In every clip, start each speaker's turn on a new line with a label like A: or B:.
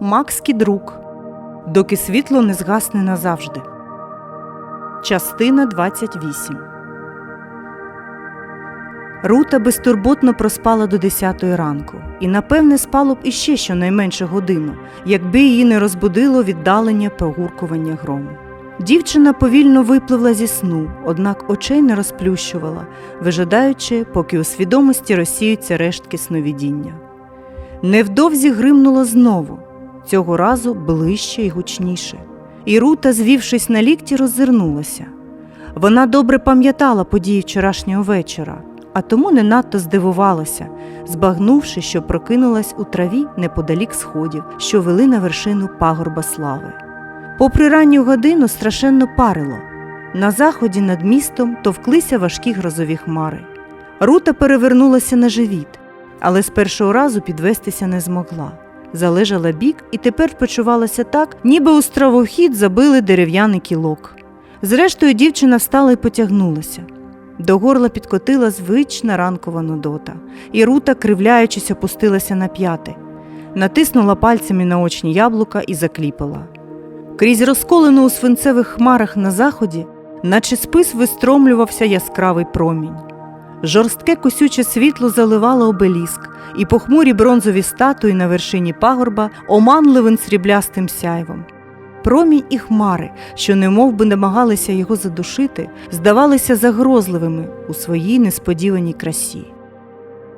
A: Макс Кідрук. Доки світло не згасне назавжди. Частина 28 Рута безтурботно проспала до 10 ранку, і, напевне, спало б іще щонайменше годину, якби її не розбудило віддалення погуркування грому. Дівчина повільно випливла зі сну, однак очей не розплющувала, вижидаючи, поки у свідомості розсіються рештки сновидіння. Невдовзі гримнуло знову, цього разу ближче і гучніше. І Рута, звівшись на лікті, роззирнулася. Вона добре пам'ятала події вчорашнього вечора, а тому не надто здивувалася, збагнувши, що прокинулась у траві неподалік сходів, що вели на вершину пагорба слави. Попри ранню годину страшенно парило. На заході над містом товклися важкі грозові хмари. Рута перевернулася на живіт, але з першого разу підвестися не змогла. Залежала бік і тепер почувалася так, ніби у стравохід забили дерев'яний кілок. Зрештою, дівчина встала і потягнулася. До горла підкотила звична ранкова нудота, і Рута, кривляючись, опустилася на п'яти, натиснула пальцями на очні яблука і закліпала. Крізь розколену у свинцевих хмарах на заході, наче спис вистромлювався яскравий промінь. Жорстке косюче світло заливало обеліск, і похмурі бронзові статуї на вершині пагорба оманливим сріблястим сяйвом. Промінь і хмари, що немов би намагалися його задушити, здавалися загрозливими у своїй несподіваній красі.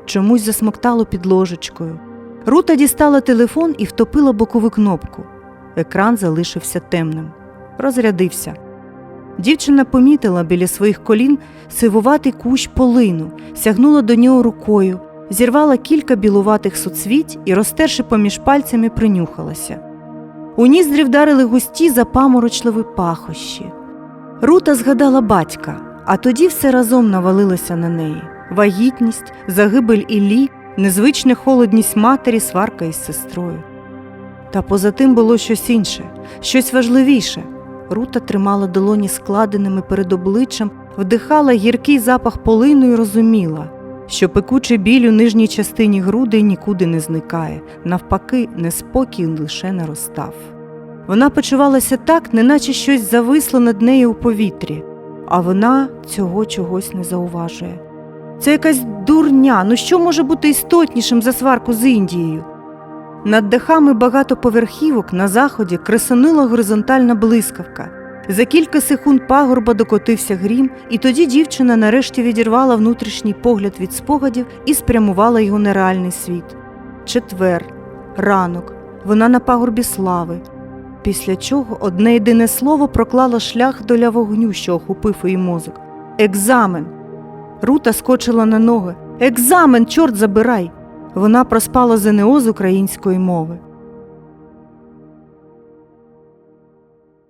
A: Чомусь засмоктало під ложечкою. Рута дістала телефон і втопила бокову кнопку. Екран залишився темним. Розрядився. Дівчина помітила біля своїх колін сивуватий кущ полину, сягнула до нього рукою, зірвала кілька білуватих суцвіть і, розтерши поміж пальцями, принюхалася. У ніздрі вдарили густі запаморочливі пахощі. Рута згадала батька, а тоді все разом навалилося на неї: вагітність, загибель Іллі, незвична холодність матері, сварка із сестрою. Та поза тим було щось інше, щось важливіше. Рута тримала долоні складеними перед обличчям, вдихала гіркий запах полину і розуміла, що пекучий біль у нижній частині грудей нікуди не зникає, навпаки, неспокій лише наростав. Вона почувалася так, неначе щось зависло над нею у повітрі, а вона цього чогось не зауважує. Це якась дурня, ну що може бути істотнішим за сварку з Індією? Над дахами багатоповерхівок на заході кресонила горизонтальна блискавка. За кілька секунд пагорба докотився грім, і тоді дівчина нарешті відірвала внутрішній погляд від спогадів і спрямувала його на реальний світ. Четвер, ранок, вона на пагорбі слави. Після чого одне єдине слово проклало шлях доля вогню, що охопив її мозок. Екзамен. Рута скочила на ноги. Екзамен, чорт забирай! Вона проспала ЗНО з української мови.